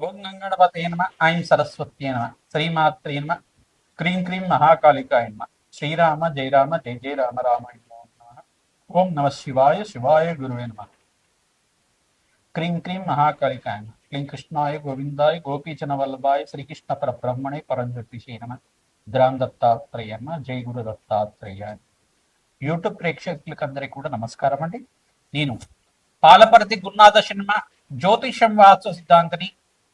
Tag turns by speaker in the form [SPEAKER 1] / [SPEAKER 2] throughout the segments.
[SPEAKER 1] ఓం గంగణపతే నమ ఐం సరస్వత్యే నమ శ్రీమాత్రే నమ క్రీం క్రీం మహాకాళికాయ నమ శ్రీరామ జయరామ జయ జయ రామ రామాయ ఓం నమ శివాయ శివాయ గురువే నమ క్రీం క్రీం మహాకాళికాయ నమ క్లీం కృష్ణాయ గోవిందాయ గోపీచన వల్లభాయ శ్రీకృష్ణ పరబ్రహ్మణే పరంజ్యోతిషే నమ ద్రాం దత్తాత్రేయ నమ జై గురు దత్తాత్రేయ యూట్యూబ్ ప్రేక్షకులకు అందరికీ కూడా నమస్కారం అండి నేను పాలపరతి గురునాథ శర్మ జ్యోతిషం వాస్తు సిద్ధాంతిని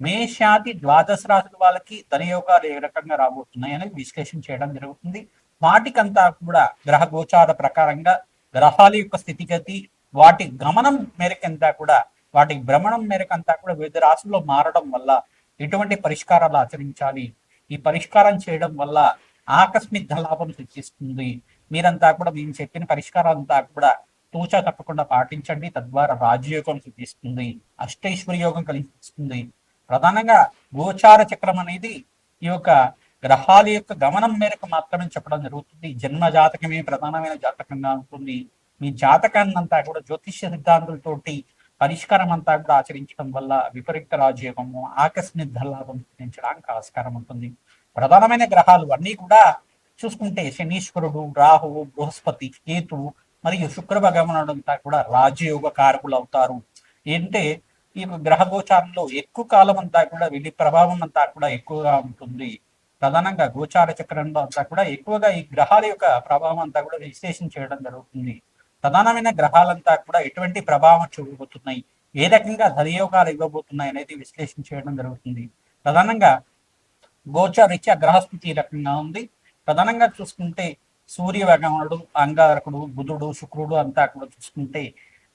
[SPEAKER 1] మేషాది ద్వాదశ రాశుల వాళ్ళకి ధనయోగాలు ఏ రకంగా రాబోతున్నాయి అనేది విశ్లేషణ చేయడం జరుగుతుంది. వాటికంతా కూడా గ్రహ గోచార ప్రకారంగా గ్రహాల యొక్క స్థితిగతి వాటి గమనం మేరకంతా కూడా వాటి భ్రమణం మేరకంతా కూడా వివిధ రాశుల్లో మారడం వల్ల ఎటువంటి పరిష్కారాలు ఆచరించాలి? ఈ పరిష్కారం చేయడం వల్ల ఆకస్మిక లాభం సృష్టిస్తుంది. మీరంతా కూడా మేము చెప్పిన పరిష్కారాలంతా కూడా తూచా తప్పకుండా పాటించండి. తద్వారా రాజయోగం సృష్టిస్తుంది అష్టైశ్వర్య యోగం కలిగిస్తుంది ప్రధానంగా గోచార చక్రం అనేది ఈ యొక్క గ్రహాల యొక్క గమనం మేరకు మాత్రమే చెప్పడం జరుగుతుంది. జన్మ జాతకమే ప్రధానమైన జాతకంగా ఉంటుంది. మీ జాతకాన్ని అంతా కూడా జ్యోతిష్య సిద్ధాంతులతోటి పరిష్కారం అంతా కూడా ఆచరించడం వల్ల విపరీత రాజయోగము ఆకస్మిక ధనలాభం సిద్ధించడానికి ఆస్కారం ఉంటుంది. ప్రధానమైన గ్రహాలు అన్నీ కూడా చూసుకుంటే శనీశ్వరుడు రాహువు బృహస్పతి కేతువు మరియు శుక్ర భగవానుడు అంతా కూడా రాజయోగ కారకులు అవుతారు. ఏంటంటే ఈ గ్రహ గోచారంలో ఎక్కువ కాలం అంతా కూడా వీటి ప్రభావం అంతా కూడా ఎక్కువగా ఉంటుంది. ప్రధానంగా గోచార చక్రంలో అంతా కూడా ఎక్కువగా ఈ గ్రహాల యొక్క ప్రభావం అంతా కూడా విశ్లేషణ చేయడం జరుగుతుంది. ప్రధానమైన గ్రహాలంతా కూడా ఎటువంటి ప్రభావం చూపబోతున్నాయి? ఏ రకంగా ధనయోగాలు ఇవ్వబోతున్నాయి అనేది విశ్లేషణ చేయడం జరుగుతుంది. ప్రధానంగా గోచారీత్యా గ్రహస్థితి రకంగా ఉంది. ప్రధానంగా చూసుకుంటే సూర్య భగవానుడు అంగారకుడు బుధుడు శుక్రుడు అంతా కూడా చూసుకుంటే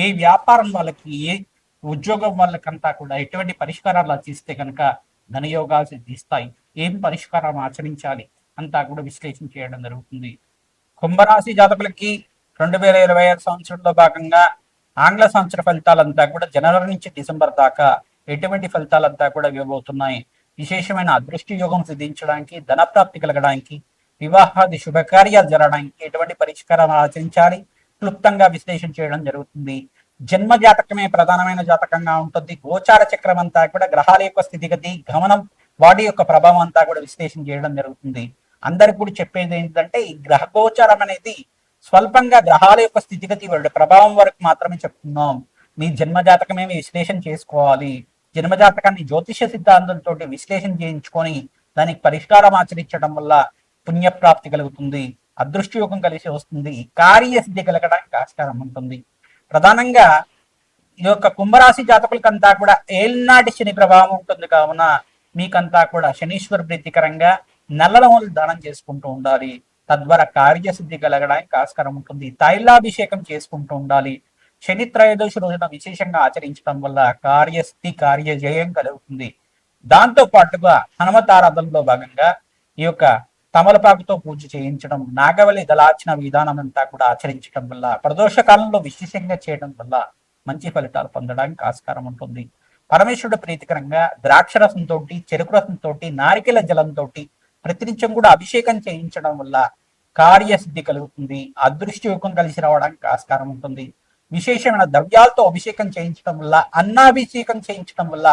[SPEAKER 1] ఏ వ్యాపారం వాళ్ళకి ఏ ఉద్యోగం వాళ్ళకంతా కూడా ఎటువంటి పరిష్కారాలు ఆచిస్తే కనుక ధనయోగాలు సిద్ధిస్తాయి. ఏం పరిష్కారం ఆచరించాలి అంతా కూడా విశ్లేషణ చేయడం జరుగుతుంది. కుంభరాశి జాతకులకి రెండు వేల ఇరవై ఐదు సంవత్సరంలో భాగంగా ఆంగ్ల సంవత్సర ఫలితాలంతా కూడా జనవరి నుంచి డిసెంబర్ దాకా ఎటువంటి ఫలితాలంతా కూడా ఇవ్వబోతున్నాయి. విశేషమైన అదృష్టి యోగం సిద్ధించడానికి ధన ప్రాప్తి కలగడానికి వివాహాది శుభకార్యాలు జరగడానికి ఎటువంటి పరిష్కారం ఆచరించాలి? క్లుప్తంగా విశ్లేషణ చేయడం జరుగుతుంది. జన్మ జాతకమే ప్రధానమైన జాతకంగా ఉంటుంది. గోచార చక్రం అంతా కూడా గ్రహాల యొక్క స్థితిగతి గమనం వాటి యొక్క ప్రభావం అంతా కూడా విశ్లేషణ చేయడం జరుగుతుంది. అందరికి కూడా చెప్పేది ఏంటంటే ఈ గ్రహ గోచారం అనేది స్వల్పంగా గ్రహాల యొక్క స్థితిగతి ప్రభావం వరకు మాత్రమే చెప్తున్నాం. మీ జన్మ జాతకమే విశ్లేషణ చేసుకోవాలి. జన్మ జాతకాన్ని జ్యోతిష సిద్ధాంతంతో విశ్లేషణ చేయించుకొని దానికి పరిష్కారం ఆచరించడం వల్ల పుణ్యప్రాప్తి కలుగుతుంది. అదృష్టయోగం కలిసి వస్తుంది. కార్యసిద్ధి కలగడానికి ఆస్కారం ఉంటుంది. ప్రధానంగా ఈ యొక్క కుంభరాశి జాతకులకంతా కూడా ఏల్నాటి శని ప్రభావం ఉంటుంది కావున మీకంతా కూడా శనీశ్వర ప్రీతికరంగా నల్ల దానం చేసుకుంటూ ఉండాలి. తద్వారా కార్యసిద్ధి కలగడానికి ఆస్కారం ఉంటుంది. తైలాభిషేకం చేసుకుంటూ ఉండాలి. శని త్రయోదశి రోజున విశేషంగా ఆచరించడం వల్ల కార్యసిద్ధి కార్యజయం కలుగుతుంది. దాంతో పాటుగా హనుమతారాధనలో భాగంగా ఈ యొక్క తమలపాకుతో పూజ చేయించడం నాగవల్లి దళార్చన విధానం అంతా కూడా ఆచరించడం వల్ల ప్రదోష కాలంలో విశేషంగా చేయడం వల్ల మంచి ఫలితాలు పొందడానికి ఆస్కారం ఉంటుంది. పరమేశ్వరుడు ప్రీతికరంగా ద్రాక్షరసంతో చెరుకు రసంతో నారికెల జలంతో ప్రతినిత్యం కూడా అభిషేకం చేయించడం వల్ల కార్యసిద్ధి కలుగుతుంది అదృష్టయోగం కలిసి రావడానికి ఆస్కారం ఉంటుంది. విశేషమైన ద్రవ్యాలతో అభిషేకం చేయించడం వల్ల అన్నాభిషేకం చేయించడం వల్ల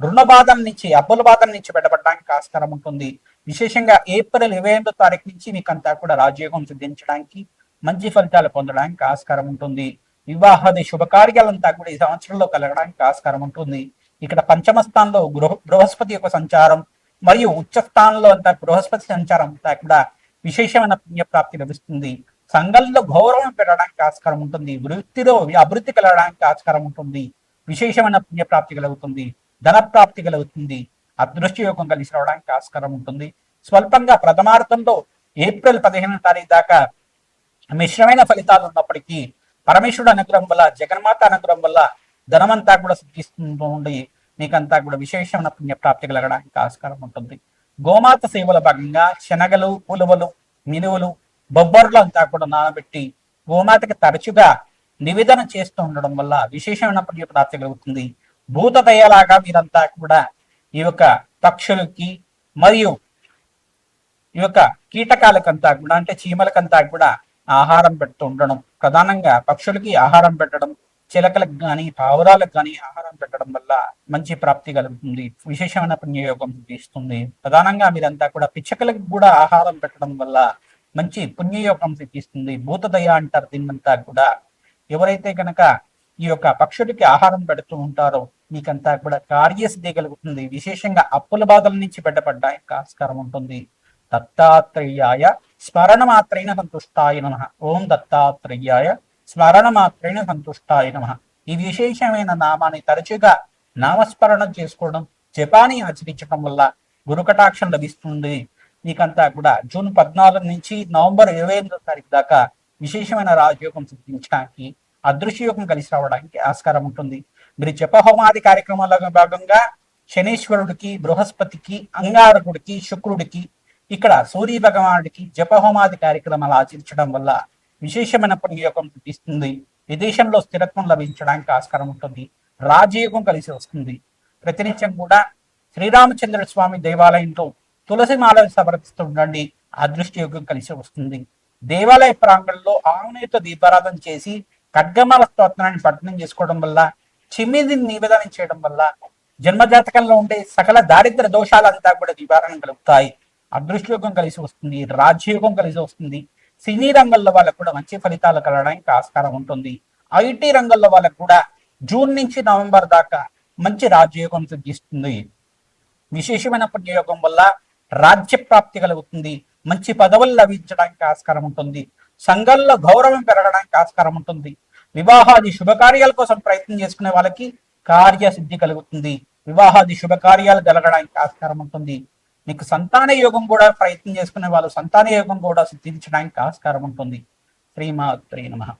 [SPEAKER 1] రుణ బాధల నుంచి అప్పుల బాధల నుంచి బయటపడడానికి ఆస్కారం ఉంటుంది. విశేషంగా ఏప్రిల్ ఇరవై ఎనిమిదో తారీఖు నుంచి మీకు అంతా కూడా రాజయోగం సిద్ధించడానికి మంచి ఫలితాలు పొందడానికి ఆస్కారం ఉంటుంది. వివాహాది శుభకార్యాలంతా కూడా ఈ సంవత్సరంలో కలగడానికి ఆస్కారం ఉంటుంది. ఇక్కడ పంచమ స్థానంలో గృహ బృహస్పతి యొక్క సంచారం మరియు ఉచ్చ స్థానంలో అంతా బృహస్పతి సంచారం అంతా కూడా విశేషమైన పుణ్యప్రాప్తి లభిస్తుంది. సంఘంలో గౌరవం పెరగడానికి ఆస్కారం ఉంటుంది. వృత్తిలో అభివృద్ధి కలగడానికి ఆస్కారం ఉంటుంది. విశేషమైన పుణ్యప్రాప్తి కలుగుతుంది. ధన ప్రాప్తి కలుగుతుంది. అదృష్ట యోగం కలిసి రావడానికి ఆస్కారం ఉంటుంది. స్వల్పంగా ప్రథమార్థంలో ఏప్రిల్ పదిహేను తారీఖు దాకా మిశ్రమైన ఫలితాలు ఉన్నప్పటికీ పరమేశ్వరుడు అనుగ్రహం వల్ల జగన్మాత అనుగ్రహం వల్ల ధనమంతా కూడా సిద్ధిస్తూ ఉండి నీకంతా కూడా విశేషమైన పుణ్యప్రాప్తి కలగడానికి ఆస్కారం ఉంటుంది. గోమాత సేవల భాగంగా శనగలు ఉలవలు మినువులు బొబ్బర్లు అంతా కూడా నానబెట్టి గోమాతకి తరచుగా నివేదన చేస్తూ ఉండడం వల్ల విశేషమైన పుణ్యప్రాప్తి కలుగుతుంది. భూత దయలాగా మీరంతా కూడా ఈ యొక్క పక్షులకి మరియు ఈ యొక్క కీటకాలకంతా కూడా అంటే చీమలకంతా కూడా ఆహారం పెడుతూ ఉండడం. ప్రధానంగా పక్షులకి ఆహారం పెట్టడం చిలకలకు కానీ పావురాలకు కానీ ఆహారం పెట్టడం వల్ల మంచి ప్రాప్తి కలుగుతుంది విశేషమైన పుణ్యయోగం సిద్ధిస్తుంది ప్రధానంగా మీరంతా కూడా పిచ్చకలకు కూడా ఆహారం పెట్టడం వల్ల మంచి పుణ్యయోగం సిద్ధిస్తుంది. భూతదయ అంటారు దీన్నంతా కూడా. ఎవరైతే కనుక ఈ యొక్క పక్షుడికి ఆహారం పెడుతూ ఉంటారో మీకంతా కూడా కార్యసిద్ధి కలుగుతుంది విశేషంగా అప్పుల బాధల నుంచి బయటపడడానికి ఆస్కారం ఉంటుంది. దత్తాత్రేయాయ స్మరణ మాత్రైన సంతుష్టాయ నమ. ఓం దత్తాత్రేయాయ స్మరణ మాత్రైన సంతుష్టాయ నమ. ఈ విశేషమైన నామాన్ని తరచుగా నామస్మరణం చేసుకోవడం జపాని ఆచరించడం వల్ల గురుకటాక్షం లభిస్తుంది. మీకంతా కూడా జూన్ పద్నాలుగు నుంచి నవంబర్ ఇరవై ఎనిమిదో తారీఖు దాకా విశేషమైన రాజయోగం సిద్ధించడానికి అదృశ్యయోగం కలిసి రావడానికి ఆస్కారం ఉంటుంది. మీరు జపహోమాది కార్యక్రమాల భాగంగా శనీశ్వరుడికి బృహస్పతికి అంగారకుడికి శుక్రుడికి ఇక్కడ సూర్య భగవానుడికి జపహోమాది కార్యక్రమాలు ఆచరించడం వల్ల విశేషమైన పుణ్యయోగం సిద్ధిస్తుంది విదేశంలో స్థిరత్వం లభించడానికి ఆస్కారం ఉంటుంది. రాజయోగం కలిసి వస్తుంది. ప్రతినిత్యం కూడా శ్రీరామచంద్ర స్వామి దేవాలయంలో తులసి మాల సమర్పిస్తూ ఉండండి. అదృష్ట యోగం కలిసి వస్తుంది. దేవాలయ ప్రాంగణంలో ఆవునేతో దీపారాధన చేసి ఖడ్గమాల స్తోత్రాన్ని పఠనం చేసుకోవడం వల్ల చిమ్మిదిని నివేదనం చేయడం వల్ల జన్మజాతకంలో ఉండే సకల దారిద్ర దోషాలంతా కూడా నివారణ కలుగుతాయి. అదృష్టయోగం కలిసి వస్తుంది రాజ్యయోగం కలిసి వస్తుంది. సినీ రంగంలో వాళ్ళకు కూడా మంచి ఫలితాలు కలగడానికి ఆస్కారం ఉంటుంది. ఐటీ రంగంలో వాళ్ళకు కూడా జూన్ నుంచి నవంబర్ దాకా మంచి రాజ్యయోగం సిద్ధిస్తుంది. విశేషమైన పుణ్యయోగం వల్ల రాజ్య ప్రాప్తి కలుగుతుంది. మంచి పదవులు లభించడానికి ఆస్కారం ఉంటుంది. సంఘంలో గౌరవం పెరగడానికి ఆస్కారం ఉంటుంది. వివాహాది శుభకార్యాల కోసం ప్రయత్నం చేసుకునే వాళ్ళకి కార్యసిద్ధి కలుగుతుంది. వివాహాది శుభకార్యాలు జరగడానికి ఆస్కారం ఉంటుంది. మీకు సంతాన యోగం కూడా ప్రయత్నం చేసుకునే వాళ్ళు సంతాన యోగం కూడా సిద్ధించడానికి ఆస్కారం ఉంటుంది. శ్రీమాత్రే నమ.